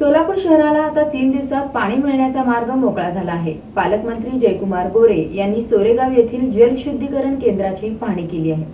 सोलापूर शहराला आता तीन दिवसात पाणी मिळण्याचा मार्ग मोकळा झाला आहे. पालकमंत्री जयकुमार गोरे यांनी सोरेगाव येथील जलशुद्धीकरण केंद्राची पाहणी केली आहे.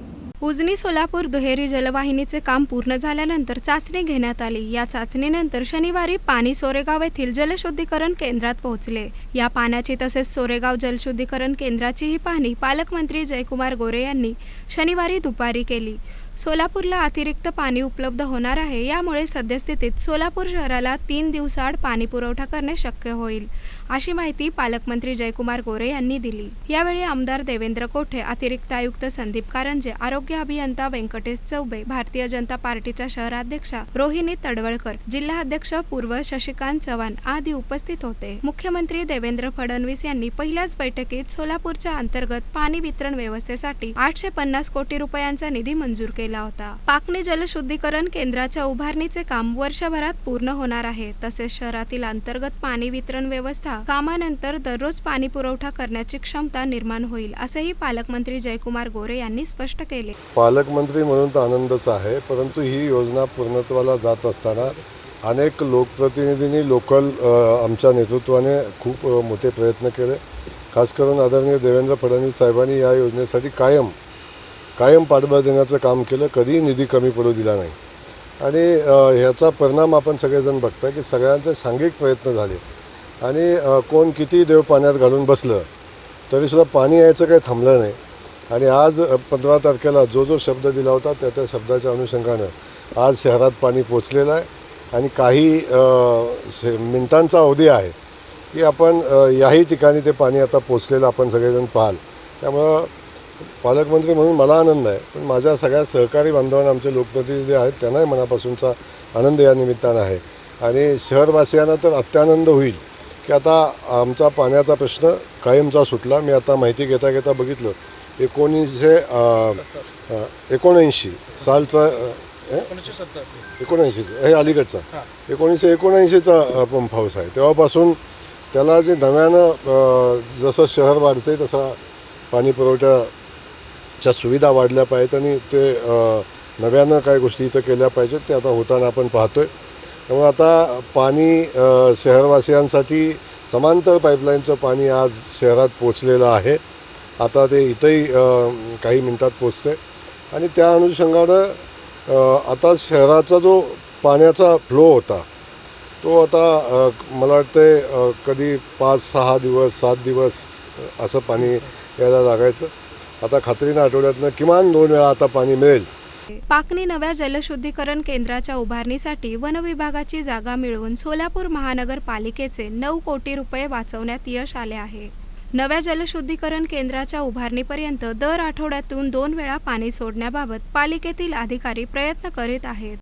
उजनी सोलापूर दुहेरी जलवाहिनीचे काम पूर्ण झाल्यानंतर चाचणी घेण्यात आली. या चाचणीनंतर शनिवारी पाणी सोरेगाव येथील जलशुद्धीकरण केंद्रात पोहोचले. या पाण्याची तसेच सोरेगाव जलशुद्धीकरण केंद्राचीही पाहणी पालकमंत्री जयकुमार गोरे यांनी शनिवारी दुपारी केली. सोलापूरला अतिरिक्त पाणी उपलब्ध होणार आहे. यामुळे सद्यस्थितीत सोलापूर शहराला तीन दिवसाआड पाणी पुरवठा करणे शक्य होईल अशी माहिती पालकमंत्री जयकुमार गोरे यांनी दिली. यावेळी आमदार देवेंद्र कोठे अतिरिक्त आयुक्त संदीप कारंजे आरोग्य अभियंता व्यंकटेश चौबे भारतीय जनता पार्टीच्या शहराध्यक्षा रोहिणी तडवळकर जिल्हा अध्यक्ष पूर्व शशिकांत चव्हाण आदी उपस्थित होते. मुख्यमंत्री देवेंद्र फडणवीस यांनी पहिल्याच बैठकीत सोलापूरच्या अंतर्गत पाणी वितरण व्यवस्थेसाठी आठशे पन्नास कोटी रुपयांचा निधी मंजूर केला. केला होता. पाकने जलशुद्धीकरण केंद्राच्या उभारणीचे काम वर्षभरात पूर्ण होणार आहे. तसेच शहरातील अंतर्गत पाणी वितरण व्यवस्था कामानंतर दररोज पाणी पुरवठा करण्याची क्षमता निर्माण होईल असेही पालकमंत्री जयकुमार गोरे यांनी स्पष्ट केले. पालकमंत्री म्हणून तर आनंदच आहे परंतु ही योजना पूर्णत्वाला जात असताना अनेक लोकप्रतिनिधींनी लोकल आमच्या नेतृत्वाने खूप मोठे प्रयत्न केले. खास करून आदरणीय देवेंद्र फडणवीस साहेबांनी या योजनेसाठी कायम कायम पाठबळ देण्याचं काम केलं कधीही निधी कमी पडू दिला नाही. आणि ह्याचा परिणाम आपण सगळेजण बघताय की सगळ्यांचे सांघिक प्रयत्न झाले. आणि कोण किती देव पाण्यात घालून बसलं तरीसुद्धा पाणी यायचं काही थांबलं नाही. आणि आज पंधरा तारखेला जो जो शब्द दिला होता त्या त्या शब्दाच्या अनुषंगानं आज शहरात पाणी पोचलेलं आहे. आणि काही से- मिनिटांचा अवधी आहे की आपण याही ठिकाणी ते पाणी आता पोचलेलं आपण सगळेजण पाहाल. त्यामुळं पालकमंत्री म्हणून मला आनंद आहे. पण माझ्या सगळ्या सहकारी बांधवांना आमचे लोकप्रतिनिधी आहेत त्यांनाही मनापासूनचा आनंद या निमित्तानं आहे. आणि शहरवासियांना तर अत्यानंद होईल की आता आमचा पाण्याचा प्रश्न कायमचा सुटला. मी आता माहिती घेता घेता बघितलं. एकोणीसशे एकोणऐंशी सालचा हे? एकोणऐंशीचा हे अलीकडचा. एकोणीसशे एकोणऐंशीचा पंप हाऊस आहे. तेव्हापासून त्याला जे नव्यानं जसं शहर वाढते तसा पाणी च्या सुविधा वाढल्या पाहिजेत आणि ते नव्यानं काय गोष्टी इथं केल्या पाहिजेत ते आता होताना आपण पाहतो आहे त्यामुळे आता पाणी शहरवासियांसाठी समांतर पाईपलाईनचं पाणी आज शहरात पोचलेलं आहे. आता ते इथंही काही मिनटात पोचते आणि त्या अनुषंगानं आता शहराचा जो पाण्याचा फ्लो होता तो आता मला वाटते कधी पाच सहा दिवस सात दिवस असं पाणी यायला लागायचं. आता खात्रीनं आठवड्यातनं किमान दोन वेळा आता पाणी मिळेल. पाकनी नव्या जलशुद्धीकरण केंद्राच्या उभारणीसाठी वन विभागाची जागा मिळवून सोलापूर महानगरपालिकेचे नऊ कोटी रुपये वाचवण्यात यश आले आहे. नव्या जलशुद्धीकरण केंद्राच्या उभारणीपर्यंत दर आठवड्यातून दोन वेळा पाणी सोडण्याबाबत पालिकेतील अधिकारी प्रयत्न करीत आहेत.